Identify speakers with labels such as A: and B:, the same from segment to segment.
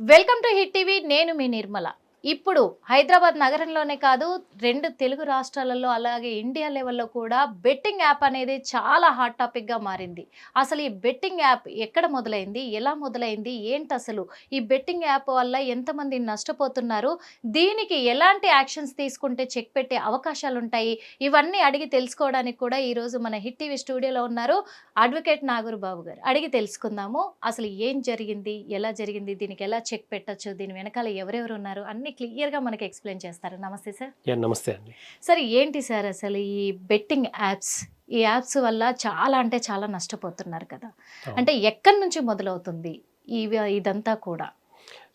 A: Welcome to hit TV నేను మీ నిర్మల. ఇప్పుడు హైదరాబాద్ నగరంలోనే కాదు రెండు తెలుగు రాష్ట్రాలలో అలాగే ఇండియా లెవెల్లో కూడా బెట్టింగ్ యాప్ అనేది చాలా హాట్ టాపిక్గా మారింది. అసలు ఈ బెట్టింగ్ యాప్ ఎక్కడ మొదలైంది? ఎలా మొదలైంది? ఏంటి అసలు ఈ బెట్టింగ్ యాప్ వల్ల ఎంతమంది నష్టపోతున్నారు? దీనికి ఎలాంటి యాక్షన్స్ తీసుకుంటే చెక్ పెట్టే అవకాశాలు ఉంటాయి? ఇవన్నీ అడిగి తెలుసుకోవడానికి కూడా ఈరోజు మన హిట్ టీవీ స్టూడియోలో ఉన్నారు అడ్వకేట్ నాగూరు బాబు గారు. అడిగి తెలుసుకుందాము అసలు ఏం జరిగింది? ఎలా జరిగింది? దీనికి ఎలా చెక్ పెట్టచ్చు? దీని వెనకాల ఎవరెవరు ఉన్నారు? అన్ని క్లియర్గా మనకి ఎక్స్ప్లెయిన్ చేస్తారు. నమస్తే సార్.
B: నమస్తే అండి.
A: సార్ ఏంటి సార్ అసలు ఈ బెట్టింగ్ యాప్స్? ఈ యాప్స్ వల్ల చాలా అంటే చాలా నష్టపోతున్నారు కదా. అంటే ఎక్కడి నుంచి మొదలవుతుంది ఇవి ఇదంతా కూడా?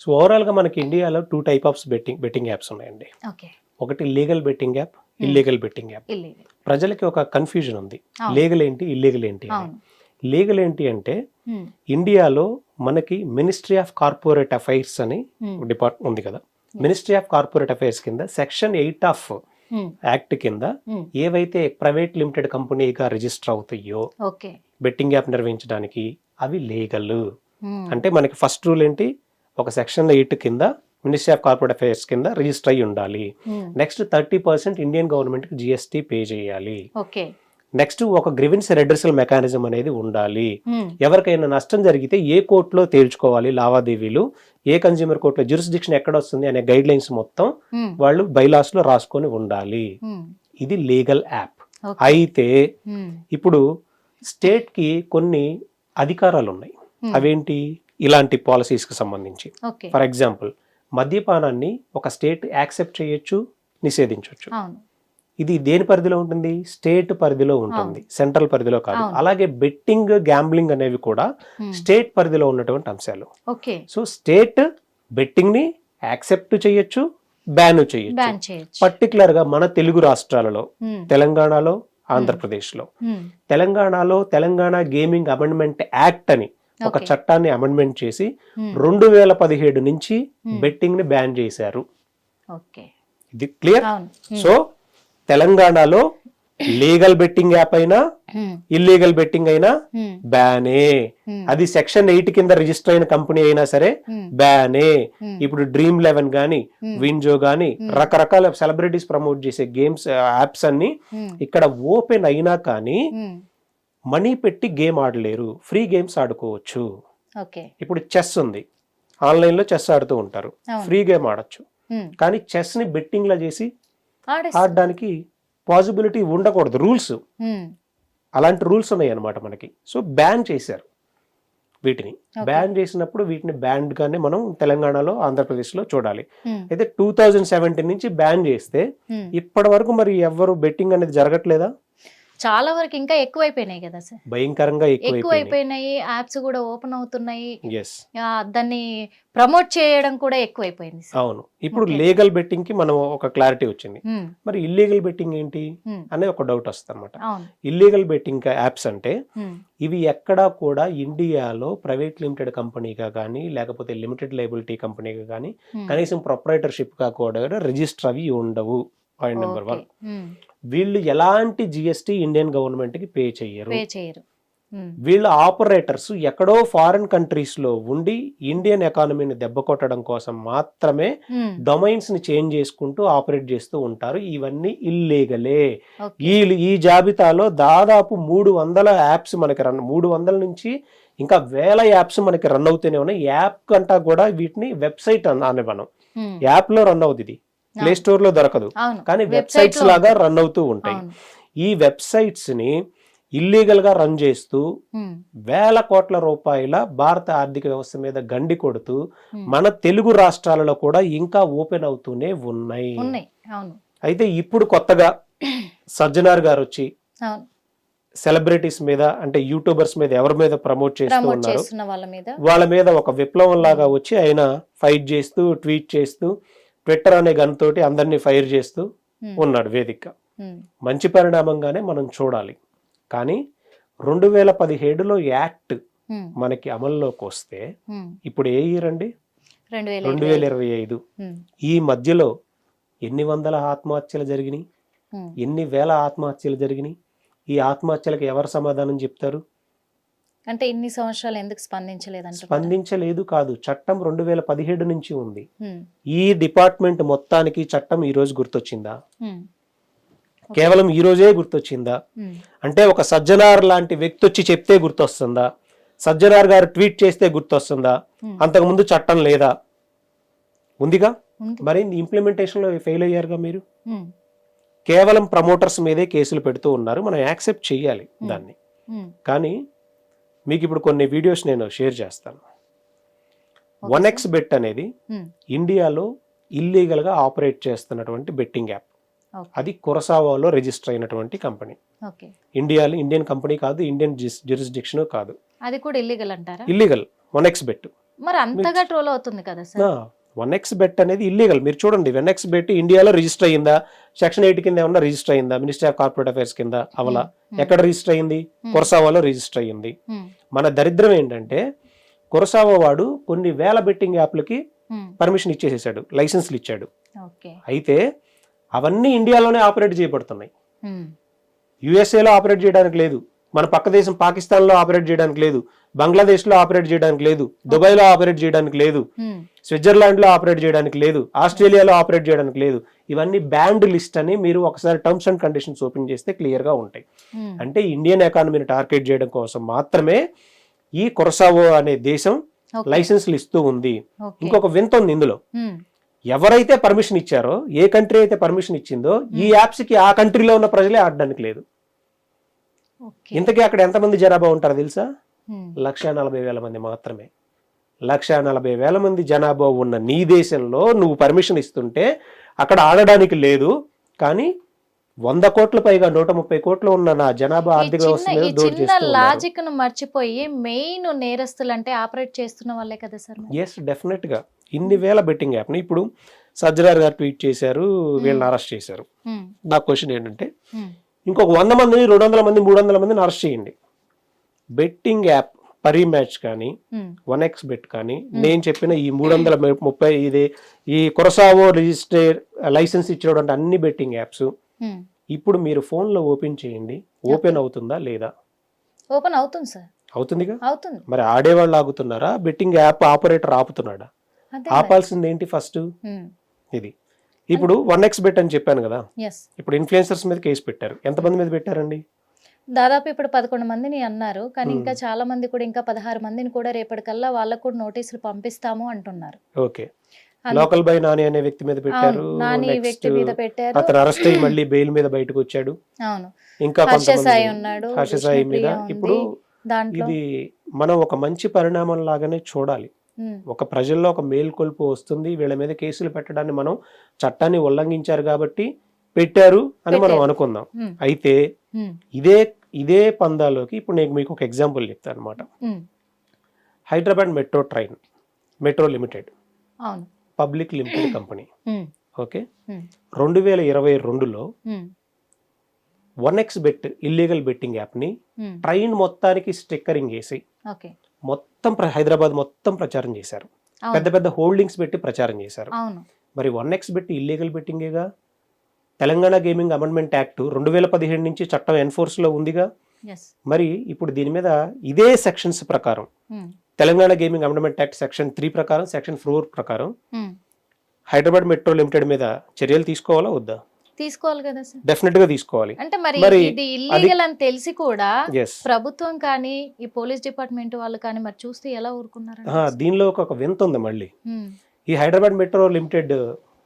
B: సో ఓవరాల్గా మనకి ఇండియాలో two type of betting betting apps ఉన్నాయండి.
A: ఓకే.
B: ఒకటి legal betting app illegal betting app. ప్రజలకి ఒక కన్ఫ్యూజన్ ఉంది. లీగల్ ఏంటి ఇల్లీగల్ ఏంటి లీగల్ ఏంటి అంటే ఇండియాలో మనకి మినిస్ట్రీ ఆఫ్ కార్పొరేట్ అఫైర్స్ అని
A: ఉమ్,
B: డిపార్ట్ ఉంది కదా. మినిస్ట్రీ ఆఫ్ కార్పొరేట్ అఫైర్స్ కింద సెక్షన్ ఎయిట్ ఆఫ్ యాక్ట్ కింద
A: ఉమ్,
B: ఏవైతే ప్రైవేట్ లిమిటెడ్ కంపెనీగా రిజిస్టర్ అవుతాయో బెట్టింగ్ యాప్ నిర్వహించడానికి అవి లీగల్.
A: ఉమ్,
B: అంటే మనకి ఫస్ట్ రూల్ ఏంటి? ఒక సెక్షన్ ఎయిట్ కింద మినిస్ట్రీ ఆఫ్ కార్పొరేట్ అఫైర్స్ కింద రిజిస్టర్ అయ్యి ఉండాలి. నెక్స్ట్ థర్టీ పర్సెంట్ ఇండియన్ గవర్నమెంట్కి జిఎస్టీ పే చేయాలి. నెక్స్ట్ ఒక గ్రివెన్స్ రెడ్రసల్ మెకానిజం అనేది ఉండాలి.
A: ఉమ్,
B: ఎవరికైనా నష్టం జరిగితే ఏ కోర్టులో తేల్చుకోవాలి? లావాదేవీలు. ఏ కన్జ్యూమర్ కోర్టులో జ్యూరిస్డిక్షన్ ఎక్కడ వస్తుంది అనే గైడ్ లైన్స్ మొత్తం
A: ఉమ్,
B: వాళ్ళు బైలాస్లో రాసుకొని ఉండాలి.
A: ఉమ్,
B: ఇది లీగల్ యాప్. అయితే ఇప్పుడు స్టేట్కి కొన్ని అధికారాలు ఉన్నాయి అవేంటి? ఇలాంటి పాలసీస్కి సంబంధించి. ఫర్ ఎగ్జాంపుల్ మద్యపానాన్ని ఒక స్టేట్ యాక్సెప్ట్ చేయొచ్చు నిషేధించవచ్చు ఇది దేని పరిధిలో ఉంటుంది? స్టేట్ పరిధిలో ఉంటుంది. సెంట్రల్ పరిధిలో కాదు. అలాగే బెట్టింగ్ గ్యాంబ్లింగ్ అనేవి కూడా స్టేట్ పరిధిలో ఉన్నటువంటి అంశాలు.
A: ఓకే.
B: సో స్టేట్ బెట్టింగ్ని యాక్సెప్ట్ చేయొచ్చు బ్యాన్ చేయొచ్చు. పర్టికులర్గా మన తెలుగు రాష్ట్రాలలో తెలంగాణలో
A: ఆంధ్రప్రదేశ్లో
B: తెలంగాణలో తెలంగాణ గేమింగ్ అమెండ్మెంట్ యాక్ట్ అని ఒక. చట్టాన్ని అమెండ్మెంట్ చేసి రెండు వేల పదిహేడు నుంచి. బెట్టింగ్ని బ్యాన్ చేశారు.
A: ఓకే.
B: ఇది క్లియర్? సో తెలంగాణలో లీగల్ బెట్టింగ్ యాప్ అయినా ఇల్లీగల్ బెట్టింగ్ అయినా బ్యానే. అది సెక్షన్ ఎయిట్ కింద రిజిస్టర్ అయిన కంపెనీ అయినా సరే బ్యానే. ఇప్పుడు డ్రీమ్ లెవెన్ గానీ. వింజో గానీ రకరకాల సెలబ్రిటీస్ ప్రమోట్ చేసే గేమ్స్ యాప్స్ అన్ని ఇక్కడ ఓపెన్ అయినా కానీ మనీ పెట్టి గేమ్ ఆడలేరు. ఫ్రీ గేమ్స్ ఆడుకోవచ్చు. ఇప్పుడు చెస్ ఉంది. ఆన్లైన్లో చెస్ ఆడుతూ ఉంటారు. ఫ్రీ గేమ్ ఆడొచ్చు. కానీ చెస్ని బెట్టింగ్ లా చేసి. ఆడడానికి పాసిబిలిటీ ఉండకూడదు. రూల్స్. అలాంటి రూల్స్ ఉన్నాయి అన్నమాట మనకి. సో బ్యాన్ చేశారు వీటిని. బ్యాన్ చేసినప్పుడు వీటిని బ్యాండ్ గానే మనం తెలంగాణలో ఆంధ్రప్రదేశ్లో చూడాలి.
A: ఉమ్,
B: అయితే టూ థౌజండ్ సెవెంటీన్ నుంచి బ్యాన్ చేస్తే. ఇప్పటి వరకు మరి ఎవరు బెట్టింగ్ అనేది జరగట్లేదా?
A: చాలా వరకు ఇంకా ఎక్కువైపోయినాయి కదా సార్.
B: భయంకరంగా
A: ఎక్కువైపోయినాయి. యాప్స్ కూడా ఓపెన్ అవుతున్నాయి. దాన్ని ప్రమోట్ చేయడం కూడా ఎక్కువైపోయింది
B: అవును. ఇప్పుడు. లీగల్ బెట్టింగ్కి మనం ఒక క్లారిటీ వచ్చింది. మరి ఇల్లీగల్ బెట్టింగ్ ఏంటి అనే ఒక డౌట్ వస్తుంది అనమాట ఇల్లీగల్ బెట్టింగ్ యాప్స్ అంటే ఇవి ఎక్కడా కూడా ఇండియాలో ప్రైవేట్ లిమిటెడ్ కంపెనీగా కానీ లేకపోతే లిమిటెడ్ లైబిలిటీ కంపెనీగా కానీ కనీసం ప్రొపరేటర్షిప్గా కూడా రిజిస్టర్ అవి ఉండవు. Point number one. వీళ్ళు ఎలాంటి జిఎస్టీ ఇండియన్ గవర్నమెంట్కి పే చేయరు. వీళ్ళ ఆపరేటర్స్ ఎక్కడో ఫారిన్ కంట్రీస్లో ఉండి ఇండియన్ ఎకానమీని దెబ్బ కొట్టడం కోసం మాత్రమే డొమైన్స్ని చేంజ్ చేసుకుంటూ ఆపరేట్ చేస్తూ ఉంటారు. ఇవన్నీ ఇల్లీగలే
A: ఓకే.
B: ఈ జాబితాలో దాదాపు మూడు వందల యాప్స్ మనకి రన్ మూడు వందల నుంచి ఇంకా వేల యాప్స్ మనకి రన్ అవుతూనే ఉన్నాయి. యాప్ కంటా కూడా వీటిని వెబ్సైట్ అని మనం. యాప్లో రన్ అవుతుంది ప్లే స్టోర్లో దొరకదు. కానీ వెబ్సైట్స్ లాగా రన్ అవుతూ ఉంటాయి. ఈ వెబ్సైట్స్ని ఇల్లీగల్గా రన్ చేస్తూ వేల కోట్ల రూపాయల భారత ఆర్థిక వ్యవస్థ మీద గండి కొడుతూ మన తెలుగు రాష్ట్రాలలో కూడా ఇంకా ఓపెన్ అవుతూనే ఉన్నాయి. అయితే ఇప్పుడు కొత్తగా సజ్జనార్ గారు వచ్చి సెలబ్రిటీస్ మీద అంటే యూట్యూబర్స్ మీద ఎవరి మీద ప్రమోట్ చేస్తూ ఉన్నారు?
A: వాళ్ళ మీద.
B: ఒక విప్లవం లాగా వచ్చి ఆయన ఫైట్ చేస్తూ ట్వీట్ చేస్తూ ట్విట్టర్ అనే గన్ తోటి అందరినీ ఫైర్ చేస్తూ
A: ఉమ్,
B: ఉన్నాడు వేదిక.
A: ఉమ్,
B: మంచి పరిణామంగానే మనం చూడాలి. కానీ రెండు వేల పదిహేడులో యాక్ట్
A: ఉమ్,
B: మనకి అమల్లోకి వస్తే ఇప్పుడు ఏ ఇయర్ అండి?
A: రెండు వేల ఇరవై
B: ఐదు. ఈ మధ్యలో ఎన్ని వందల ఆత్మహత్యలు జరిగినాయి? ఎన్ని వేల ఆత్మహత్యలు జరిగినాయి? ఈ ఆత్మహత్యలకు ఎవరు సమాధానం చెప్తారు?
A: అంటే ఇన్ని సంవత్సరాలు ఎందుకు స్పందించలేదంట
B: స్పందించలేదు కాదు. చట్టం రెండు వేల పదిహేడు నుంచి ఉంది. ఈ డిపార్ట్మెంట్ మొత్తానికి చట్టం ఈ రోజు గుర్తొచ్చిందా? కేవలం ఈ రోజే గుర్తొచ్చిందా? అంటే ఒక సజ్జనార్ లాంటి వ్యక్తి వచ్చి చెప్తే గుర్తొస్తుందా? సజ్జనార్ గారు ట్వీట్ చేస్తే గుర్తొస్తుందా? అంతకుముందు చట్టం లేదా? ఉందిగా? మరి ఇంప్లిమెంటేషన్లో ఫెయిల్ అయ్యారుగా మీరు? కేవలం ప్రమోటర్స్ మీదే కేసులు పెడుతూ ఉన్నారు. మనం యాక్సెప్ట్ చేయాలి దాన్ని. కానీ మీకు ఇప్పుడు కొన్ని వీడియోస్ నేను షేర్ చేస్తాను. వన్ ఎక్స్ బెట్ అనేది ఇండియాలో ఇల్లీగల్గా ఆపరేట్ చేస్తున్నటువంటి బెట్టింగ్ యాప్. అది కొరసావాలో రిజిస్టర్ అయినటువంటి కంపెనీ. ఇండియాలో ఇండియన్ కంపెనీ కాదు ఇండియన్ జ్యూరిస్డిక్షన్ కాదు.
A: అది కూడా ఇల్లీగల్ అంటారా?
B: Illegal one X bet.
A: మరి అంతగా ట్రోల్ అవుతుంది కదా సార్?
B: వన్ ఎక్స్ బెట్ అనేది ఇల్లీగల్ మీరు చూడండి వన్ ఎక్స్ బెట్ ఇండియాలో రిజిస్టర్ అయ్యిందా? సెక్షన్ ఎయిట్ కింద ఏమన్నా రిజిస్టర్ అయ్యిందా? మినిస్ట్రీ ఆఫ్ కార్పొరేట్ అఫైర్స్ కింద అవలా ఎక్కడ రిజిస్టర్ అయ్యింది? కొరసావాలో రిజిస్టర్ అయ్యింది. మన దరిద్రం ఏంటంటే కొరసావా వాడు కొన్ని వేల బెట్టింగ్ యాప్లకి పర్మిషన్ ఇచ్చేసేసాడు లైసెన్స్లు ఇచ్చాడు. అయితే అవన్నీ ఇండియాలోనే ఆపరేట్ చేయబడుతున్నాయి. యుఎస్ఏలో ఆపరేట్ చేయడానికి లేదు. మన పక్క దేశం పాకిస్తాన్లో ఆపరేట్ చేయడానికి లేదు బంగ్లాదేశ్లో ఆపరేట్ చేయడానికి లేదు దుబాయ్లో ఆపరేట్ చేయడానికి లేదు స్విట్జర్లాండ్లో ఆపరేట్ చేయడానికి లేదు ఆస్ట్రేలియాలో ఆపరేట్ చేయడానికి లేదు. ఇవన్నీ బ్యాండ్ లిస్ట్ అని మీరు ఒకసారి టర్మ్స్ అండ్ కండిషన్స్ ఓపెన్ చేస్తే క్లియర్గా ఉంటాయి. అంటే ఇండియన్ ఎకానమీని టార్గెట్ చేయడం కోసం మాత్రమే ఈ కొరసావో అనే దేశం లైసెన్స్లు ఇస్తూ ఉంది. ఇంకొక వింత ఉంది ఇందులో. ఎవరైతే పర్మిషన్ ఇచ్చారో ఏ కంట్రీ అయితే పర్మిషన్ ఇచ్చిందో ఈ యాప్స్కి ఆ కంట్రీలో ఉన్న ప్రజలే ఆడడానికి లేదు. ఇంతకీ అక్కడ ఎంతమంది జనాభా ఉంటారో తెలుసా? లక్ష నలభై వేల మంది మాత్రమే. లక్ష నలభై వేల మంది జనాభా ఉన్న నీ దేశంలో నువ్వు పర్మిషన్ ఇస్తుంటే అక్కడ ఆడడానికి లేదు కానీ వంద కోట్ల పైగా నూట ముప్పై కోట్లు ఉన్న నా జనాభా ఆర్థిక వ్యవస్థ
A: లాజిక్ను మర్చిపోయి మెయిన్ నేరస్తులు అంటే ఆపరేట్ చేస్తున్న వాళ్ళే కదా సార్.
B: ఎస్ డెఫినెట్గా. ఇన్ని వేల బెట్టింగ్ యాప్ని ఇప్పుడు సజ్జరార్ గారు ట్వీట్ చేశారు వీళ్ళని అరెస్ట్ చేశారు. నా క్వశ్చన్ ఏంటంటే ఇంకొక వంద మందిని రెండు వందల మంది మూడు వందల మందిని అరెస్ట్ చేయండి. బెట్టింగ్ యాప్ పరీ మ్యాచ్ కానీ
A: ఉమ్,
B: వన్ ఎక్స్ బెట్ కానీ నేను చెప్పిన ఈ మూడు వందల ముప్పై ఇది ఈ కొరసావో రిజిస్టర్ లైసెన్స్ ఇచ్చినటువంటి అన్ని బెట్టింగ్ యాప్స్
A: ఉమ్.
B: ఇప్పుడు మీరు ఫోన్లో ఓపెన్ చేయండి. ఓపెన్ అవుతుందా లేదా?
A: ఓపెన్ అవుతుంది సార్.
B: అవుతుందిగా?
A: అవుతుంది.
B: మరి ఆడేవాళ్ళు ఆగుతున్నారా? బెట్టింగ్ యాప్ ఆపరేటర్ ఆపుతున్నాడా? ఆపాల్సింది ఏంటి ఫస్ట్? ఇది. ఇప్పుడు వన్ ఎక్స్ బెట్ అని చెప్పాను కదా. ఇప్పుడు ఇన్ఫ్లుయెన్సర్స్ మీద కేసు పెట్టారు. ఎంతమంది మీద పెట్టారండి?
A: దాదాపు ఇప్పుడు పదకొండు మందిని అన్నారు. కానీ ఇంకా చాలా మంది కూడా ఇంకా పదహారు మందిని కూడా రేపటికల్లా వాళ్ళకు కూడా నోటీసులు పంపిస్తాము అంటున్నారు.
B: ఓకే. లోకల్ బై నాని అనే వ్యక్తి మీద పెట్టారు.
A: నాని వ్యక్తి మీద పెట్టారు.
B: అతను అరెస్ట్ అయ్యి మళ్ళీ బెయిల్ మీద బయటకు వచ్చాడు.
A: అవును.
B: ఇంకా
A: హర్ష సాయి
B: కొంతమంది
A: ఉన్నాడు
B: హర్ష సాయి మీద. ఇప్పుడు ఇది మనం ఒక మంచి పరిణామం లాగానే చూడాలి. ఒక ప్రజల్లో ఒక మేల్కొల్పు వస్తుంది. వీళ్ళ మీద కేసులు పెట్టడాన్ని మనం చట్టాన్ని ఉల్లంఘించారు కాబట్టి పెట్టారు అని మనం. అనుకుందాం. అయితే ఇదే ఇదే పందాలోకి ఇప్పుడు నేను మీకు ఒక ఎగ్జాంపుల్ చెప్తాను అనమాట Hyderabad metro train metro limited. Public limited company. Okay? రెండు వేల ఇరవై రెండులో one X bet illegal betting యాప్ని ట్రైన్ మొత్తానికి స్టిక్కరింగ్ వేసి మొత్తం హైదరాబాద్ మొత్తం ప్రచారం చేశారు. పెద్ద పెద్ద హోల్డింగ్స్ పెట్టి ప్రచారం చేశారు. మరి వన్ ఎక్స్ బెట్టి ఇల్లీగల్ బెట్టింగేగా తెలంగాణ గేమింగ్ అమెండ్మెంట్ యాక్ట్ రెండు వేల పదిహేడు నుంచి చట్టం enforce లో ఉందిగా మరి ఇప్పుడు దీని మీద ఇదే సెక్షన్స్ ప్రకారం Telangana gaming amendment act section three ప్రకారం సెక్షన్ ఫోర్ ప్రకారం హైదరాబాద్ మెట్రో లిమిటెడ్ మీద చర్యలు తీసుకోవాలా వద్దా?
A: తీసుకోవాలి కదా సార్?
B: డెఫినెట్గా తీసుకోవాలి.
A: అంటే మరి ఇది ఇల్లీగల్ అని తెలిసి కూడా ప్రభుత్వం కానీ ఈ పోలీస్ డిపార్ట్మెంట్ వాళ్ళు కానీ మరి చూస్తే ఎలా ఊరుకున్నారు
B: దీనిలో ఒక వింత ఉంది మళ్ళీ. ఈ Hyderabad metro limited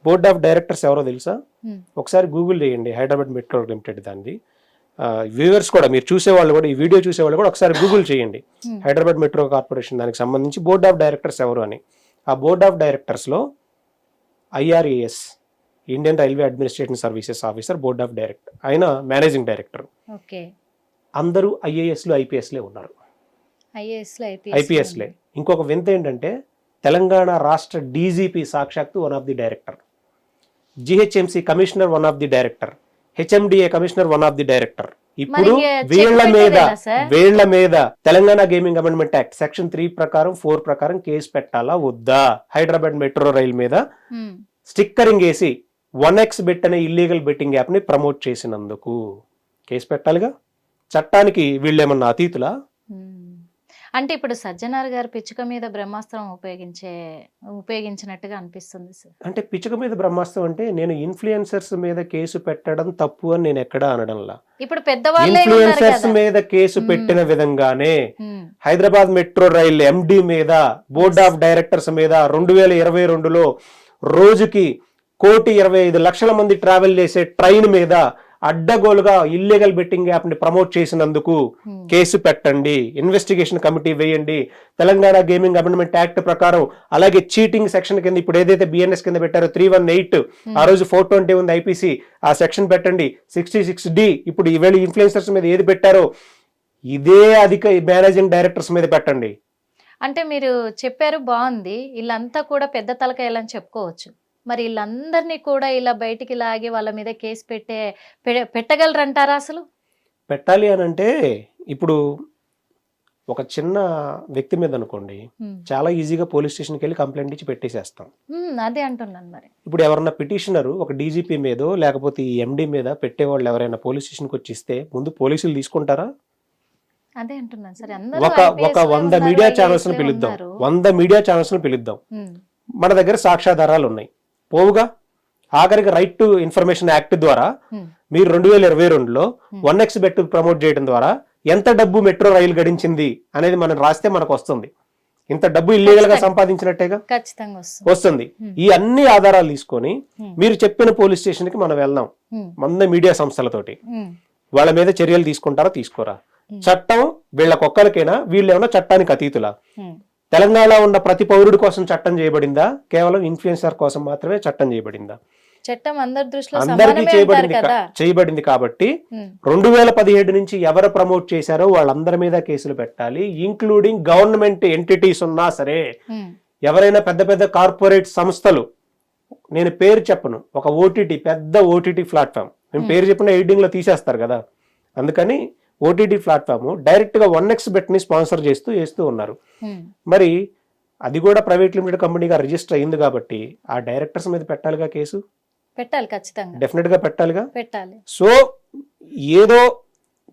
B: board of directors ఎవరో తెలుసా? ఒకసారి గూగుల్ చేయండి హైదరాబాద్ మెట్రో లిమిటెడ్ దాన్ని వ్యూవర్స్ కూడా మీరు చూసేవాళ్ళు కూడా ఈ వీడియో చూసేవాళ్ళు కూడా ఒకసారి గూగుల్ చేయండి. హైదరాబాద్ మెట్రో కార్పొరేషన్ దానికి సంబంధించి బోర్డ్ ఆఫ్ డైరెక్టర్స్ ఎవరు అని. ఆ బోర్డ్ ఆఫ్ డైరెక్టర్స్లో IRAS Indian railway administration services officer board of director ఆయన మేనేజింగ్ డైరెక్టర్ అందరూ ఐఏఎస్లు ఐపీఎస్లే ఉన్నారు. ఐపీఎస్లే ఇంకొక వింత ఏంటంటే తెలంగాణ రాష్ట్ర డీజీపీ సాక్షాత్తు one of the director GHMC commissioner one of the director HMDA commissioner one of the director ఇప్పుడు
A: check
B: మీద? వీళ్ళ మీద Telangana gaming amendment act section three ప్రకారం ఫోర్ ప్రకారం కేసు పెట్టాలా వద్దా? హైదరాబాద్ మెట్రో రైల్ మీద స్టిక్కరింగ్ వేసి వన్ ఎక్స్ బెట్ అనే ఇల్లీగల్ బెట్టింగ్ యాప్ని ప్రమోట్ చేసినందుకు కేసు పెట్టాలిగా? చట్టానికి వీళ్ళేమన్నా అతీతులా?
A: అంటే ఇప్పుడు సజ్జనార్ గారు పిచ్చుక మీద బ్రహ్మాస్త్రం ఉపయోగించే ఉపయోగించినట్టుగా అనిపిస్తుంది సార్.
B: అంటే పిచ్చుక మీద బ్రహ్మాస్త్రం అంటే నేను ఇన్ఫ్లుయెన్సర్స్ మీద కేసు పెట్టడం తప్పు అని నేను ఎక్కడా అనడంలా?
A: ఇప్పుడు పెద్దవాళ్ళే
B: ఇన్ఫ్లుయెన్సర్స్ మీద కేసు. పెట్టిన విధంగానే హైదరాబాద్ మెట్రో రైల్ ఎండి మీద బోర్డ్ ఆఫ్ డైరెక్టర్స్ మీద రెండు వేల ఇరవై రెండులో రోజుకి కోటి ఇరవై ఐదు లక్షల మంది ట్రావెల్ చేసే ట్రైన్ మీద అడ్డగోలుగా ఇల్లీగల్ బెట్టింగ్ యాప్ని ప్రమోట్ చేసినందుకు
A: ఉమ్,
B: కేసు పెట్టండి. ఇన్వెస్టిగేషన్ కమిటీ వేయండి. తెలంగాణ గేమింగ్ అమెండ్మెంట్ యాక్ట్ ప్రకారం అలాగే చీటింగ్ సెక్షన్ కింద ఇప్పుడు ఏదైతే బిఎన్ఎస్ కింద పెట్టారో త్రీ వన్ ఎయిట్ ఆ రోజు ఫోర్ ట్వంటీ ఉంది ఐపీసీ ఆ సెక్షన్ పెట్టండి. సిక్స్టీ సిక్స్ డి ఇప్పుడు ఈవేళ ఇన్ఫ్లుయెన్సర్స్ మీద ఏది పెట్టారో ఇదే అధిక మేనేజింగ్ డైరెక్టర్స్ మీద పెట్టండి.
A: అంటే మీరు చెప్పారు బాగుంది. వీళ్ళంతా కూడా పెద్ద తలకాయలని చెప్పుకోవచ్చు. మరి వీళ్ళందరినీ కూడా ఇలా బయటికి లాగి వాళ్ళ మీద కేసు పెట్టే పెట్టగలరంటారా అసలు?
B: పెట్టాలి అని అంటే ఇప్పుడు ఒక చిన్న వ్యక్తి మీద అనుకోండి చాలా ఈజీగా పోలీస్ స్టేషన్కి వెళ్ళి కంప్లైంట్ ఇచ్చి పెట్టేసేస్తాం.
A: అదే అంటున్నాను మరి.
B: ఇప్పుడు ఎవరన్నా పిటిషనరు ఒక డీజీపీ మీదో లేకపోతే ఈ ఎండి మీద పెట్టేవాళ్ళు ఎవరైనా పోలీస్ స్టేషన్కి వచ్చి ఇస్తే ముందు పోలీసులు తీసుకుంటారా?
A: అదే అంటున్నాను సరే
B: ఒక ఒక వంద మీడియా
A: ఛానల్స్ని
B: పిలుద్దాం. వంద మీడియా ఛానల్స్ని పిలుద్దాం మన దగ్గర సాక్ష్యాధారాలు ఉన్నాయి. పోవుగా ఆఖరికి రైట్ టు ఇన్ఫర్మేషన్ యాక్ట్ ద్వారా
A: ఉమ్,
B: మీరు రెండు వేల ఇరవై రెండులో వన్ ఎక్స్ బెట్ ప్రమోట్ చేయడం ద్వారా ఎంత డబ్బు మెట్రో రైలు గడించింది అనేది మనం రాస్తే మనకు వస్తుంది. ఇంత డబ్బు
A: ఇల్లీగల్గా.
B: సంపాదించినట్టేగా?
A: వస్తుంది. Hmm.
B: ఈ అన్ని ఆధారాలు తీసుకొని
A: Hmm.
B: మీరు చెప్పిన పోలీస్ స్టేషన్కి మనం వెళ్దాం. మంద మీడియా సంస్థలతోటి. వాళ్ళ మీద చర్యలు తీసుకుంటారా? తీసుకోరా.
A: Hmm.
B: చట్టం వీళ్ళకొక్కరికైనా వీళ్ళు ఏమన్నా చట్టానికి అతీతులా? తెలంగాణ ఉన్న ప్రతి పౌరుడి కోసం చట్టం చేయబడిందా? కేవలం ఇన్ఫ్లుయెన్సర్ కోసం మాత్రమే చట్టం చేయబడిందా?
A: చట్టం అందరి దృష్టిలో
B: అందరికీ చేయబడింది చేయబడింది కాబట్టి రెండు వేల పదిహేడు నుంచి ఎవరు ప్రమోట్ చేశారో వాళ్ళందరి మీద కేసులు పెట్టాలి ఇంక్లూడింగ్ గవర్నమెంట్ ఎంటిటీస్ ఉన్నా సరే. ఎవరైనా పెద్ద పెద్ద కార్పొరేట్ సంస్థలు నేను పేరు చెప్పను ఒక ఓటీటీ పెద్ద ఓటీటీ ప్లాట్ఫామ్. నేను. పేరు చెప్పిన ఎడిటింగ్లో తీసేస్తారు కదా. అందుకని ఓటీటీ ప్లాట్ఫామ్ డైరెక్ట్గా వన్ ఎక్స్ బెట్ని స్పాన్సర్ చేస్తూ చేస్తూ ఉన్నారు. మరి అది కూడా ప్రైవేట్ లిమిటెడ్ కంపెనీగా రిజిస్టర్ అయింది కాబట్టి ఆ డైరెక్టర్స్ మీద పెట్టాలిగా కేసు?
A: పెట్టాలి ఖచ్చితంగా.
B: డెఫినెట్గా పెట్టాలిగా?
A: పెట్టాలి.
B: సో ఏదో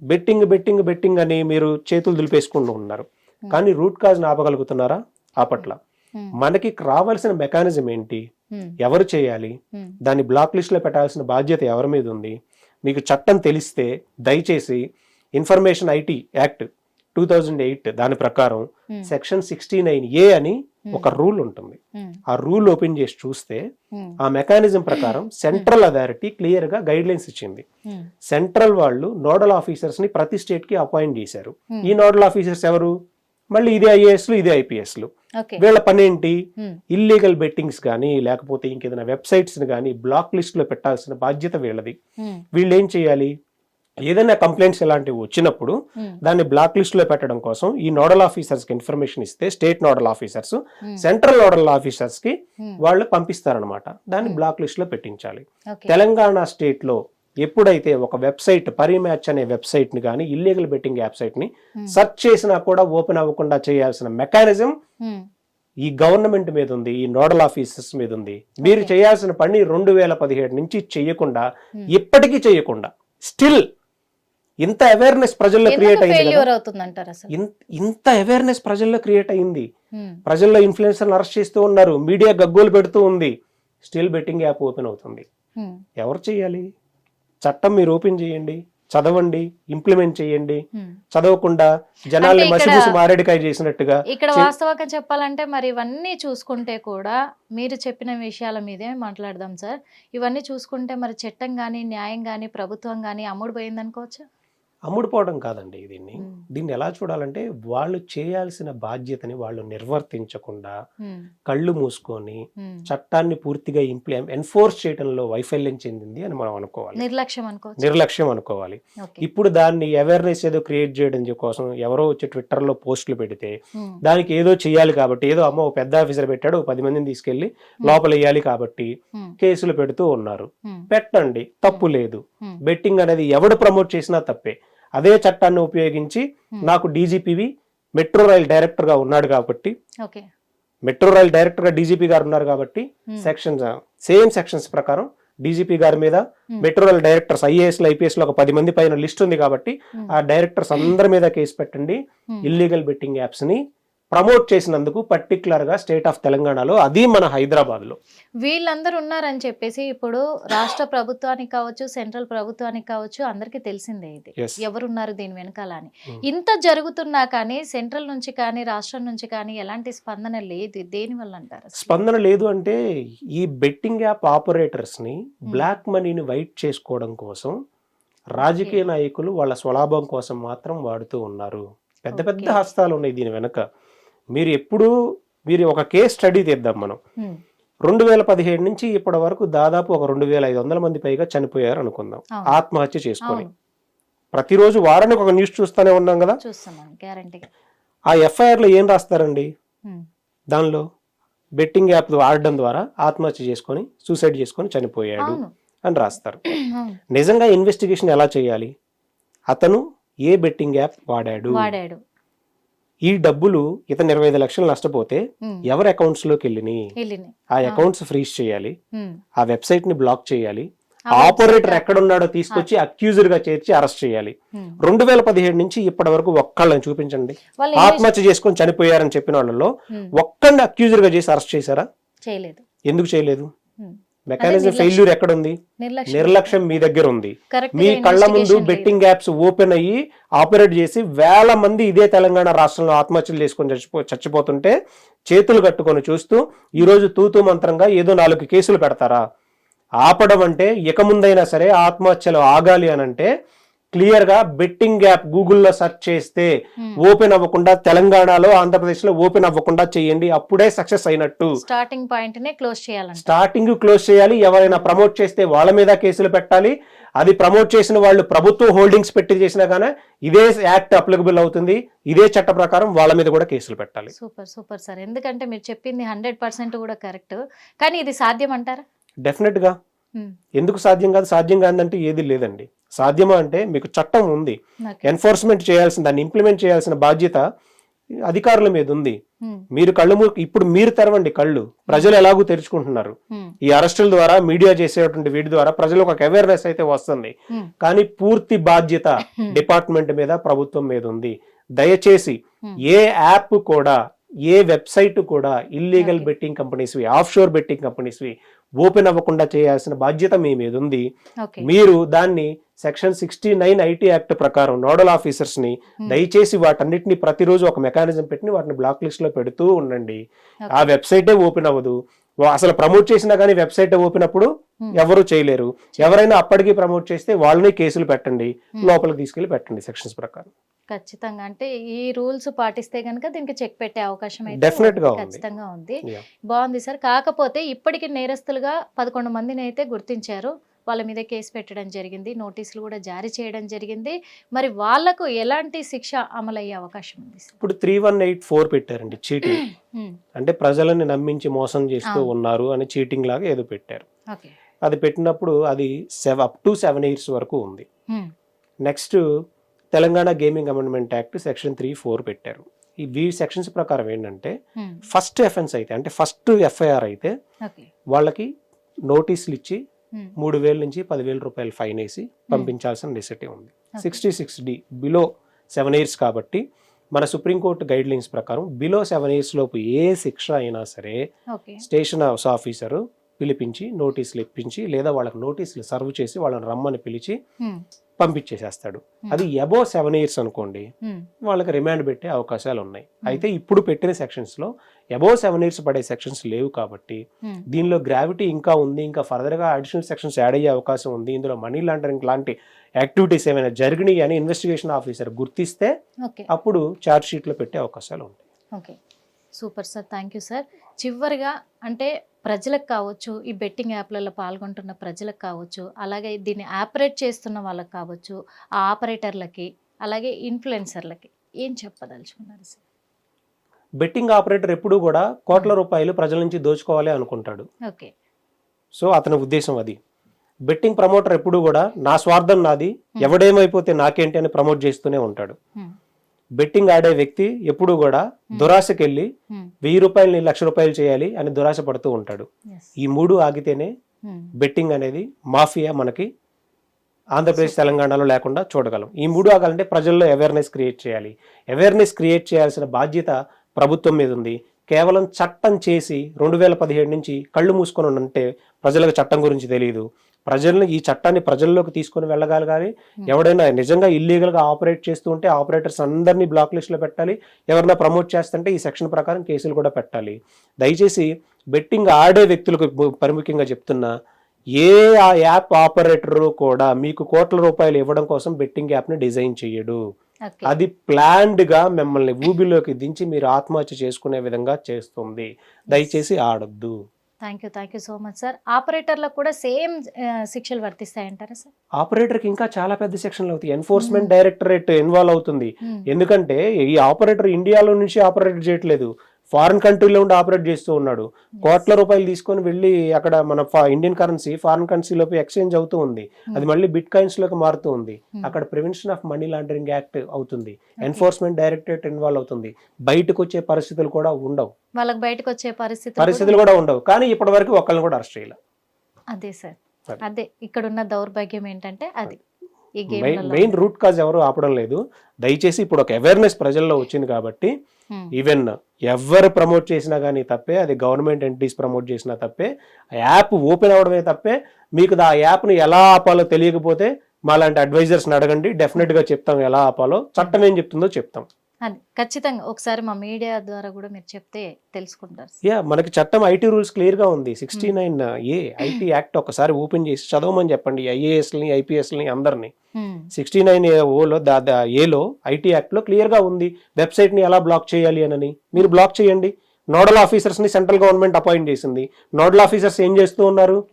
B: బెట్టింగ్ బెట్టింగ్ బెట్టింగ్ అని మీరు చేతులు దులిపేసుకుంటూ ఉన్నారు. కానీ రూట్ కాజ్ ఆపగలుగుతున్నారా? ఆపట్ల. మనకి రావాల్సిన మెకానిజం ఏంటి? ఎవరు చేయాలి? దాన్ని బ్లాక్ లిస్ట్లో పెట్టాల్సిన బాధ్యత ఎవరి మీద ఉంది? మీకు చట్టం తెలిస్తే దయచేసి information IT act two thousand eight దాని ప్రకారం
A: um,
B: section sixty nine A అని ఒక రూల్ ఉంటుంది.
A: ఉమ్,
B: ఆ రూల్ ఓపెన్ చేసి చూస్తే ఆ మెకానిజం ప్రకారం సెంట్రల్ అథారిటీ క్లియర్గా గైడ్ లైన్స్ ఇచ్చింది సెంట్రల్ వాళ్ళు నోడల్ ఆఫీసర్స్ని ప్రతి స్టేట్కి అపాయింట్ చేశారు.
A: Hmm.
B: ఈ నోడల్ ఆఫీసర్స్ ఎవరు? మళ్ళీ ఇదే ఐఏఎస్లు ఇదే ఐపీఎస్లు. వీళ్ళ పని ఏంటి?
A: ఉమ్,
B: ఇల్లీగల్ బెట్టింగ్స్ కానీ లేకపోతే ఇంకేదైనా వెబ్సైట్స్ని కానీ బ్లాక్ లిస్ట్లో పెట్టాల్సిన బాధ్యత వీళ్ళది. వీళ్ళు ఏం చేయాలి? ఏదైనా కంప్లైంట్స్ ఇలాంటివి వచ్చినప్పుడు
A: ఉమ్,
B: దాన్ని బ్లాక్ లిస్ట్లో పెట్టడం కోసం ఈ నోడల్ ఆఫీసర్స్కి ఇన్ఫర్మేషన్ ఇస్తే state nodal officers
A: Hmm.
B: Central nodal ఆఫీసర్స్కి
A: um,
B: వాళ్ళు పంపిస్తారనమాట దాన్ని బ్లాక్ లిస్ట్లో పెట్టించాలి తెలంగాణ స్టేట్లో ఎప్పుడైతే ఒక వెబ్సైట్ పరిమ్యాచ్ అనే వెబ్సైట్ని కానీ ఇల్లీగల్ బెట్టింగ్ వెబ్సైట్ని
A: Hmm.
B: సెర్చ్ చేసినా కూడా ఓపెన్ అవ్వకుండా చేయాల్సిన మెకానిజం ఈ గవర్నమెంట్ మీద ఉంది ఈ నోడల్ ఆఫీసర్స్ మీద ఉంది మీరు. చేయాల్సిన పని రెండు వేల పదిహేడు నుంచి చేయకుండా
A: Hmm.
B: ఇప్పటికీ చేయకుండా స్టిల్ ఇంత అవేర్నెస్ ప్రజల్లో క్రియేట్ అయింది ఇంత అవేర్నెస్ ప్రజల్లో క్రియేట్ అయింది. ప్రజల్లో ఇన్ఫ్లుయెన్సర్లు అరెస్ట్ చేస్తూ ఉన్నారు. మీడియా గగ్గోలు పెడుతూ ఉంది. స్టిల్ బెట్టింగ్ యాప్ ఓపెన్ అవుతుంది. ఎవరు చేయాలి? చట్టం మీరు ఓపెన్ చేయండి. చదవండి. ఇంప్లిమెంట్ చేయండి. చదవకుండా జనాల్ని మసిపూసి మారేడికాయ చేసినట్టుగా
A: ఇక్కడ వాస్తవంగా చెప్పాలంటే మరి ఇవన్నీ చూసుకుంటే కూడా మీరు చెప్పిన విషయాల మీదే మాట్లాడదాం సార్. ఇవన్నీ చూసుకుంటే మరి చట్టం కానీ న్యాయం కానీ ప్రభుత్వం కానీ అమ్ముడు పోయింది అనుకోవచ్చు
B: అమ్ముడుపోవడం కాదండి దీన్ని. దీన్ని ఎలా చూడాలంటే వాళ్ళు చేయాల్సిన బాధ్యతని వాళ్ళు నిర్వర్తించకుండా కళ్ళు మూసుకొని. చట్టాన్ని పూర్తిగా ఇంప్లి ఎన్ఫోర్స్ చేయడంలో వైఫల్యం చెందింది అని మనం అనుకోవాలి.
A: నిర్లక్ష్యం అనుకోవచ్చు.
B: నిర్లక్ష్యం అనుకోవాలి. ఇప్పుడు దాన్ని అవేర్నెస్ ఏదో క్రియేట్ చేయడం కోసం ఎవరో వచ్చి ట్విట్టర్లో పోస్టులు పెడితే దానికి ఏదో చేయాలి కాబట్టి ఏదో అమ్మ ఓ పెద్ద ఆఫీసర్ పెట్టాడు పది మందిని తీసుకెళ్ళి లోపల వేయాలి కాబట్టి కేసులు పెడుతూ ఉన్నారు. పెట్టండి తప్పు లేదు. బెట్టింగ్ అనేది ఎవడు ప్రమోట్ చేసినా తప్పే. అదే చట్టాన్ని ఉపయోగించి
A: Hmm.
B: నాకు డీజీపీవి మెట్రో రైల్ డైరెక్టర్గా ఉన్నాడు కాబట్టి మెట్రో రైల్ డైరెక్టర్గా డీజీపీ గారు ఉన్నారు కాబట్టి. సెక్షన్స్ సేమ్ సెక్షన్స్ ప్రకారం డీజీపీ గారి మీద
A: Hmm.
B: మెట్రోల్ డైరెక్టర్స్ ఐఏఎస్ ఐపీఎస్లో ఒక పది మంది పైన లిస్ట్ ఉంది కాబట్టి
A: Hmm.
B: ఆ డైరెక్టర్స్ అందరి మీద కేసు పెట్టండి. ఇల్లీగల్ బెట్టింగ్ యాప్స్ని ప్రమోట్ చేసినందుకు పర్టికులర్గా స్టేట్ ఆఫ్ తెలంగాణలో అది మన హైదరాబాద్లో
A: వీళ్ళందరూ ఉన్నారని చెప్పేసి ఇప్పుడు రాష్ట్ర ప్రభుత్వానికి కావచ్చు సెంట్రల్ ప్రభుత్వానికి కావచ్చు అందరికీ తెలిసిందే ఇది. ఎవరున్నారు దీని వెనకాల అని
B: Hmm.
A: ఇంత జరుగుతున్నా కానీ సెంట్రల్ నుంచి కానీ రాష్ట్రం నుంచి కానీ ఎలాంటి స్పందన లేదు దేని వల్ల అంటారు?
B: స్పందన లేదు అంటే ఈ బెట్టింగ్ యాప్ ఆపరేటర్స్ని బ్లాక్ మనీని వైట్ చేసుకోవడం కోసం రాజకీయ నాయకులు వాళ్ళ స్వలాభం కోసం మాత్రం వాడుతూ ఉన్నారు పెద్ద పెద్ద. హస్తాలు ఉన్నాయి దీని వెనక మీరు ఎప్పుడు మీరు ఒక కేస్ స్టడీ తీద్దాం మనం. రెండు వేల పదిహేడు నుంచి ఇప్పటి వరకు దాదాపు ఒక రెండు వేల ఐదు వందల మంది పైగా చనిపోయారు అనుకుందాం. ఆత్మహత్య చేసుకొని. ప్రతిరోజు వారానికి ఒక న్యూస్ చూస్తూనే ఉన్నాం కదా? ఆ ఎఫ్ఐఆర్లో ఏం రాస్తారండి? దానిలో బెట్టింగ్ యాప్ వాడడం ద్వారా ఆత్మహత్య చేసుకొని సూసైడ్ చేసుకొని చనిపోయాడు అని రాస్తారు. నిజంగా ఇన్వెస్టిగేషన్ ఎలా చేయాలి? అతను ఏ బెట్టింగ్ యాప్ వాడాడు. ఈ డబ్బులు ఇతను ఇరవై ఐదు లక్షలు నష్టపోతే. ఎవరి అకౌంట్స్లోకి వెళ్ళినాయి ఆ అకౌంట్స్ ఫ్రీజ్ చేయాలి. ఆ వెబ్సైట్ని బ్లాక్ చేయాలి. ఆపరేటర్
A: website-
B: ఎక్కడున్నాడో తీసుకొచ్చి అక్యూజర్గా చేర్చి అరెస్ట్ చేయాలి. రెండు వేల పదిహేడు నుంచి ఇప్పటి వరకు ఒక్కళ్ళని చూపించండి. ఆత్మహత్య చేసుకొని చనిపోయారని చెప్పిన వాళ్ళలో. ఒక్కడిని అక్యూజర్గా చేసి అరెస్ట్ చేశారా?
A: చేయలేదు.
B: ఎందుకు చేయలేదు. మెకానిజం. ఫెయిల్యూర్ ఎక్కడుంది
A: నిర్లక్ష్యం
B: నిర్లక్ష్యం మీ దగ్గర ఉంది మీ కళ్ళ ముందు. బెట్టింగ్ యాప్స్ ఓపెన్ అయ్యి ఆపరేట్ చేసి వేల మంది ఇదే తెలంగాణ రాష్ట్రంలో ఆత్మహత్యలు చేసుకొని చచ్చిపో చచ్చిపోతుంటే చేతులు కట్టుకొని చూస్తూ ఈ రోజు తూతూ మంత్రంగా ఏదో నాలుగు కేసులు పెడతారా ఆపడం అంటే ఇక ముందైనా సరే ఆత్మహత్యలు ఆగాలి అని అంటే క్లియర్గా బెట్టింగ్ యాప్ గూగుల్లో సెర్చ్ చేస్తే
A: Hmm.
B: ఓపెన్ అవ్వకుండా తెలంగాణలో ఆంధ్రప్రదేశ్లో ఓపెన్ అవ్వకుండా చేయండి. అప్పుడే సక్సెస్ అయినట్టు.
A: స్టార్టింగ్ పాయింట్ నే క్లోజ్ చేయాలంట.
B: స్టార్టింగ్ క్లోజ్ చేయాలి. ఎవరైనా ప్రమోట్ చేస్తే వాళ్ళ మీద కేసులు పెట్టాలి. అది ప్రమోట్ చేసిన వాళ్ళు ప్రభుత్వం హోల్డింగ్స్ పెట్టి చేసినా కానీ ఇదే యాక్ట్ అప్లికబుల్ అవుతుంది. ఇదే చట్ట ప్రకారం వాళ్ళ మీద కూడా కేసులు పెట్టాలి.
A: Super super sir. ఎందుకంటే మీరు చెప్పింది హండ్రెడ్ పర్సెంట్ కూడా కరెక్ట్. కానీ ఇది సాధ్యం అంటారా డెఫినెట్గా.
B: ఎందుకు సాధ్యం కాదు సాధ్యం కాదంటే ఏది లేదండి సాధ్యమా అంటే మీకు చట్టం ఉంది. ఎన్ఫోర్స్మెంట్ చేయాల్సిన దాన్ని ఇంప్లిమెంట్ చేయాల్సిన బాధ్యత అధికారుల మీద ఉంది
A: Hmm.
B: మీరు కళ్ళు ఇప్పుడు మీరు తెరవండి కళ్ళు ప్రజలు ఎలాగూ తెరుచుకుంటున్నారు
A: Hmm.
B: ఈ అరెస్టుల ద్వారా మీడియా చేసేటువంటి వీటి ద్వారా ప్రజలకు ఒక అవేర్నెస్ అయితే వస్తుంది
A: Hmm.
B: కానీ పూర్తి బాధ్యత డిపార్ట్మెంట్ మీద ప్రభుత్వం మీద ఉంది దయచేసి
A: Hmm.
B: ఏ యాప్ కూడా ఏ వెబ్సైట్ కూడా ఇల్లీగల్. బెట్టింగ్ కంపెనీస్ వి ఆఫ్ షోర్ బెట్టింగ్ కంపెనీస్ వి ఓపెన్ అవ్వకుండా చేయాల్సిన బాధ్యత మీ మీద ఉంది మీరు దాన్ని section sixty nine IT act ప్రకారం నోడల్
A: ఆఫీసర్స్ని.
B: దయచేసి వాటన్నిటిని ప్రతిరోజు ఒక మెకానిజం పెట్టి వాటిని బ్లాక్ లిస్ట్లో పెడుతూ ఉండండి. ఆ వెబ్సైటే ఓపెన్ అవ్వదు అసలు ప్రమోట్ చేసినా కానీ వెబ్సైట్ ఓపెన్ అప్పుడు
A: Hmm.
B: ఎవరు చేయలేరు ఎవరైనా అప్పటికి ప్రమోట్ చేస్తే వాళ్ళని కేసులు పెట్టండి
A: Hmm.
B: లోపలికి తీసుకెళ్ళి పెట్టండి సెక్షన్స్ ప్రకారం
A: ఖచ్చితంగా అంటే ఈ రూల్స్ పాటిస్తే గనుక దీనికి చెక్ పెట్టే అవకాశం అయితే
B: Definite గా.
A: ఖచ్చితంగా ఉంది. బాగుంది సార్ కాకపోతే ఇప్పటికి నేరస్తులుగా పదకొండు మందిని అయితే గుర్తించారు వాళ్ళ మీద కేసు పెట్టడం జరిగింది నోటీసులు కూడా జారీ చేయడం జరిగింది మరి వాళ్ళకు ఎలాంటి శిక్ష అమలయ్యే అవకాశం ఉంది
B: ఇప్పుడు త్రీ వన్ ఎయిట్ ఫోర్ పెట్టారండి చీటింగ్. అంటే ప్రజలని నమ్మించి మోసం చేస్తూ. ఉన్నారు అని చీటింగ్ లాగా ఏదో పెట్టారు అది పెట్టినప్పుడు అది సెవ్ అప్ టు సెవెన్ ఇయర్స్ వరకు ఉంది. Next Telangana gaming amendment act section three four పెట్టారు ఈ వీ సెక్షన్స్ ప్రకారం ఏంటంటే. ఫస్ట్ ఎఫెన్స్ అయితే అంటే ఫస్ట్ ఎఫ్ఐఆర్ అయితే వాళ్ళకి నోటీసులు ఇచ్చి. మూడు వేల నుంచి పదివేల రూపాయలు ఫైన్ వేసి పంపించాల్సిన నెసిటీ ఉంది. Sixty six D below seven years కాబట్టి మన సుప్రీంకోర్టు గైడ్ లైన్స్ ప్రకారం బిలో సెవెన్ ఇయర్స్ లోపు ఏ శిక్ష అయినా సరే స్టేషన్ హౌస్ ఆఫీసరు పిలిపించి నోటీసులు ఇప్పించి లేదా వాళ్ళకి నోటీసులు సర్వ్ చేసి వాళ్ళని రమ్మని పిలిచి. పంపించేసేస్తాడు. అది ఎబో సెవెన్ ఇయర్స్ అనుకోండి. వాళ్ళకి రిమాండ్ పెట్టే అవకాశాలు ఉన్నాయి. అయితే ఇప్పుడు పెట్టిన సెక్షన్స్లో ఎబో సెవెన్ ఇయర్స్ పడే సెక్షన్స్ లేవు కాబట్టి. దీనిలో గ్రావిటీ ఇంకా ఉంది ఇంకా ఫర్దర్గా అడిషనల్ సెక్షన్స్ యాడ్ అయ్యే అవకాశం ఉంది. ఇందులో మనీ లాండరింగ్ లాంటి యాక్టివిటీస్ ఏమైనా జరిగినాయి అని ఇన్వెస్టిగేషన్ ఆఫీసర్ గుర్తిస్తే అప్పుడు ఛార్జ్ షీట్లో పెట్టే అవకాశాలు ఉంటాయి.
A: Super sir thank you sir. చివరిగా అంటే ప్రజలకు కావచ్చు ఈ బెట్టింగ్ యాప్లలో పాల్గొంటున్న ప్రజలకు కావచ్చు అలాగే దీన్ని ఆపరేట్ చేస్తున్న వాళ్ళకి కావచ్చు ఆ ఆపరేటర్లకి అలాగే ఇన్ఫ్లుయెన్సర్లకి ఏం చెప్పదలుచుకున్నారు సార్?
B: బెట్టింగ్ ఆపరేటర్ ఎప్పుడూ కూడా కోట్ల రూపాయలు ప్రజల నుంచి దోచుకోవాలి అనుకుంటాడు.
A: ఓకే.
B: సో అతని ఉద్దేశం అది. బెట్టింగ్ ప్రమోటర్ ఎప్పుడు కూడా నా స్వార్థం నాది ఎవడేమైపోతే నాకేంటి అని ప్రమోట్ చేస్తూనే ఉంటాడు.
A: Hmm.
B: బెట్టింగ్ ఆడే వ్యక్తి ఎప్పుడు కూడా దురాశకెళ్ళి
A: Hmm.
B: వెయ్యి రూపాయలని లక్ష రూపాయలు చేయాలి అని దురాశ పడుతూ ఉంటాడు. ఈ మూడు ఆగితేనే
A: ఉమ్.
B: బెట్టింగ్ అనేది మాఫియా మనకి ఆంధ్రప్రదేశ్ తెలంగాణలో లేకుండా చూడగలం. ఈ మూడు ఆగాలంటే ప్రజల్లో అవేర్నెస్ క్రియేట్ చేయాలి. అవేర్నెస్ క్రియేట్ చేయాల్సిన బాధ్యత ప్రభుత్వం మీద ఉంది. కేవలం చట్టం చేసి రెండు వేల పదిహేడు నుంచి కళ్ళు మూసుకొని ఉంటే ప్రజలకు చట్టం గురించి తెలియదు ప్రజల్ని ఈ చట్టాన్ని ప్రజల్లోకి తీసుకొని వెళ్ళగలగాలి ఎవడైనా నిజంగా ఇల్లీగల్గా ఆపరేట్ చేస్తూ ఉంటే ఆపరేటర్స్ అందరినీ బ్లాక్ లిస్ట్లో పెట్టాలి. ఎవరైనా ప్రమోట్ చేస్తుంటే ఈ సెక్షన్ ప్రకారం కేసులు కూడా పెట్టాలి. దయచేసి బెట్టింగ్ ఆడే వ్యక్తులకు పరిముఖ్యంగా చెప్తున్నా ఏ ఆ యాప్ ఆపరేటర్ కూడా మీకు కోట్ల రూపాయలు ఇవ్వడం కోసం బెట్టింగ్ యాప్ని డిజైన్ చేయడు అది ప్లాన్డ్గా మిమ్మల్ని ఊబిలోకి దించి మీరు ఆత్మహత్య చేసుకునే విధంగా చేస్తుంది. దయచేసి ఆడొద్దు.
A: Thank you thank you so much sir ఆపరేటర్లకు కూడా సేమ్ శిక్షలు వర్తిస్తాయంటారా సార్
B: ఆపరేటర్కి ఇంకా చాలా పెద్ద సెక్షన్లు అవుతాయి. ఎన్ఫోర్స్మెంట్ డైరెక్టరేట్ ఇన్వాల్వ్ అవుతుంది.
A: ఉమ్.
B: ఎందుకంటే ఈ ఆపరేటర్ ఇండియాలో నుంచి ఆపరేట్ చేయట్లేదు. ఫారిన్ కంట్రీలో ఉండి ఆపరేట్ చేస్తూ ఉన్నాడు. కోట్ల రూపాయలు తీసుకొని వెళ్ళి అక్కడ మన ఇండియన్ కరెన్సీ ఫారిన్ కరెన్సీలోకి ఎక్స్చేంజ్ అవుతూ ఉంది. అది మళ్ళీ బిట్ కాయిన్స్లోకి మారుతూ ఉంది.
A: Hmm.
B: అక్కడ prevention of money laundering act అవుతుంది. ఎన్ఫోర్స్మెంట్ డైరెక్టరేట్ ఇన్వాల్వ్ అవుతుంది. బయటకు వచ్చే పరిస్థితులు కూడా ఉండవు.
A: వాళ్ళకి బయటకు వచ్చే పరిస్థితి
B: పరిస్థితులు కూడా ఉండవు. కానీ ఇప్పటి వరకు ఒక్కళ్ళని కూడా అరెస్ట్ చేయాలి.
A: అదే సార్.
B: అదే.
A: ఇక్కడ ఉన్న దౌర్భాగ్యం ఏంటంటే అది.
B: మెయిన్ రూట్ కాజ్ ఎవరు ఆపడం లేదు. దయచేసి ఇప్పుడు ఒక అవేర్నెస్ ప్రజల్లో వచ్చింది కాబట్టి ఈవెన్ ఎవరు ప్రమోట్ చేసినా కానీ తప్పే అది గవర్నమెంట్ ఎంటిటీస్ ప్రమోట్ చేసినా తప్పే ఆ యాప్ ఓపెన్ అవడమే తప్పే. మీకు ఆ యాప్ని ఎలా ఆపాలో తెలియకపోతే మాలాంటి అడ్వైజర్స్ అడగండి. డెఫినెట్గా చెప్తాం ఎలా ఆపాలో చట్టం ఏం చెప్తుందో చెప్తాం.
A: అది. ఖచ్చితంగా. ఒకసారి మా మీడియా ద్వారా కూడా మీరు చెప్తే తెలుసుకుంటారు.
B: యా మనకి చట్టం ఐటీ రూల్స్ క్లియర్గా ఉంది sixty nine A IT act ఒకసారి ఓపెన్ చేసి చదవమని చెప్పండి. ఐఏఎస్ని ఐపీఎస్ని అందరిని.
A: ఉమ్.
B: సిక్స్టీ నైన్ ఓలో ఏలో ఐటీ యాక్ట్లో క్లియర్గా ఉంది. వెబ్సైట్ని ఎలా బ్లాక్ చేయాలి అని మీరు బ్లాక్ చేయండి. నోడల్ ఆఫీసర్స్ని సెంట్రల్ గవర్నమెంట్ అపాయింట్ చేసింది. నోడల్ ఆఫీసర్స్ ఏం చేస్తూ ఉన్నారు?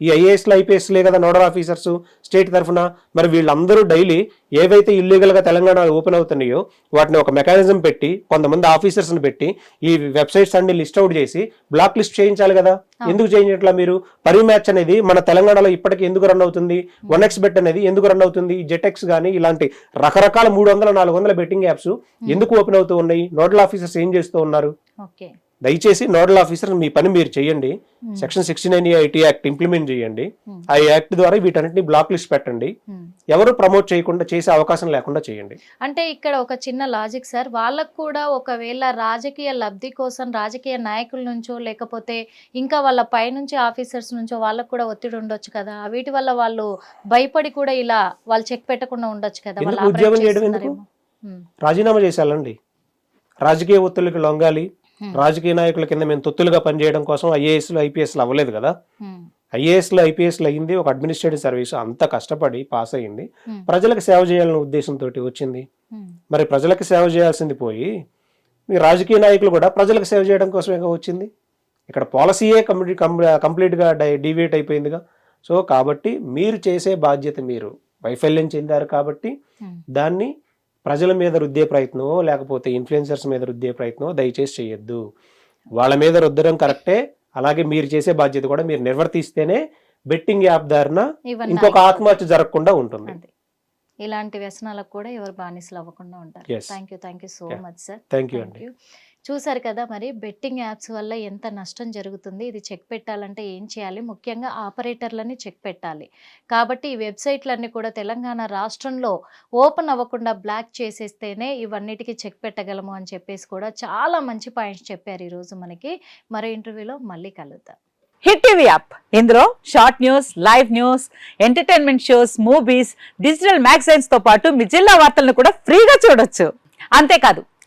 B: ఈ ఐఏఎస్లు ఐపీఎస్లే కదా నోడల్ ఆఫీసర్స్ స్టేట్ తరఫున. మరి వీళ్ళందరూ డైలీ ఏవైతే ఇల్లీగల్గా తెలంగాణ ఓపెన్ అవుతున్నాయో వాటిని ఒక మెకానిజం పెట్టి కొంతమంది ఆఫీసర్స్ని పెట్టి ఈ వెబ్సైట్స్ అన్ని లిస్ట్ అవుట్ చేసి బ్లాక్ లిస్ట్ చేయించాలి కదా. ఎందుకు చేయించట్లా మీరు? పరి మ్యాచ్ అనేది మన తెలంగాణలో ఇప్పటికి ఎందుకు రన్ అవుతుంది? వన్ ఎక్స్ బెట్ అనేది ఎందుకు రన్ అవుతుంది? జెటెక్స్ కానీ ఇలాంటి రకరకాల మూడు వందల నాలుగు వందల బెట్టింగ్ యాప్స్ ఎందుకు ఓపెన్ అవుతూ ఉన్నాయి? నోడల్ ఆఫీసర్స్ ఏం చేస్తూ ఉన్నారు?
A: ఓకే.
B: దయచేసి నోడల్ ఆఫీసర్ మీ పని మీరు చేయండి
A: Hmm.
B: Section sixty nine IT act implement చేయండి
A: Hmm.
B: ఆ యాక్ట్ ద్వారా వీటన్నిటిని బ్లాక్ లిస్ట్ పెట్టండి
A: ఉమ్.
B: ఎవరు ప్రమోట్ చేయకుండా చేసే అవకాశం లేకుండా చేయండి
A: అంటే ఇక్కడ ఒక చిన్న లాజిక్ సార్ వాళ్ళకు కూడా ఒకవేళ రాజకీయ లబ్ధి కోసం రాజకీయ నాయకుల నుంచో లేకపోతే ఇంకా వాళ్ళ పైనుంచి ఆఫీసర్స్ నుంచో వాళ్ళకు కూడా ఒత్తిడి ఉండొచ్చు కదా వీటి వల్ల వాళ్ళు భయపడి కూడా ఇలా వాళ్ళు చెక్ పెట్టకుండా ఉండొచ్చు కదా
B: ఉద్యోగం చేయడం. రాజీనామా చేసేయాలండి రాజకీయ ఒత్తిళ్ళకి లొంగాలి
A: Hmm.
B: రాజకీయ నాయకుల కింద మేము తొత్తులుగా పనిచేయడం కోసం ఐఏఎస్లు ఐపీఎస్లు అవ్వలేదు కదా. ఐఏఎస్లు ఐపీఎస్లు అయ్యింది ఒక అడ్మినిస్ట్రేటివ్ సర్వీస్ అంత కష్టపడి పాస్ అయ్యింది
A: Hmm.
B: ప్రజలకు సేవ చేయాలనే ఉద్దేశంతో వచ్చింది. మరి ప్రజలకు సేవ చేయాల్సింది పోయి మీ రాజకీయ నాయకులు కూడా ప్రజలకు సేవ చేయడం కోసమే వచ్చింది ఇక్కడ పాలసీయే కంప్లీట్ కంప్లీట్గా డివియేట్ అయిపోయిందిగా సో కాబట్టి మీరు చేసే బాధ్యత మీరు వైఫల్యం చెందారు కాబట్టి. దాన్ని ప్రజల మీద రుద్దే ప్రయత్నమో లేకపోతే ఇన్ఫ్లుయెన్సర్స్ మీద రుద్దే ప్రయత్నమో దయచేసి చేయొద్దు వాళ్ళ మీద రుద్దడం కరెక్టే. అలాగే మీరు చేసే బాధ్యత కూడా మీరు నిర్వర్తిస్తేనే బెట్టింగ్ యాప్ దారిన ఇంకొక ఆత్మహత్య జరగకుండా ఉంటుంది.
A: ఇలాంటి వ్యసనాలకు కూడా ఎవరు బానిసలు అవ్వకుండా ఉంటారు. Thank you thank you so. Much sir
B: thank you
A: చూసారు కదా! మరి బెట్టింగ్ యాప్స్ వల్ల ఎంత నష్టం జరుగుతుంది? ఇది చెక్ పెట్టాలంటే ఏం చేయాలి? ముఖ్యంగా ఆపరేటర్లని చెక్ పెట్టాలి. కాబట్టి ఈ వెబ్సైట్లన్నీ కూడా తెలంగాణ రాష్ట్రంలో ఓపెన్ అవ్వకుండా బ్లాక్ చేసేస్తేనే ఇవన్నిటికీ చెక్ పెట్టగలము అని చెప్పేసి కూడా చాలా మంచి పాయింట్స్ చెప్పారు ఈరోజు మనకి. మరో ఇంటర్వ్యూలో మళ్ళీ కలుద్దాం.
C: Hit TV app. ఇందులో short news live news entertainment shows movies digital మ్యాగజైన్స్తో పాటు మీ జిల్లా వార్తలను కూడా ఫ్రీగా చూడొచ్చు. అంతేకాదు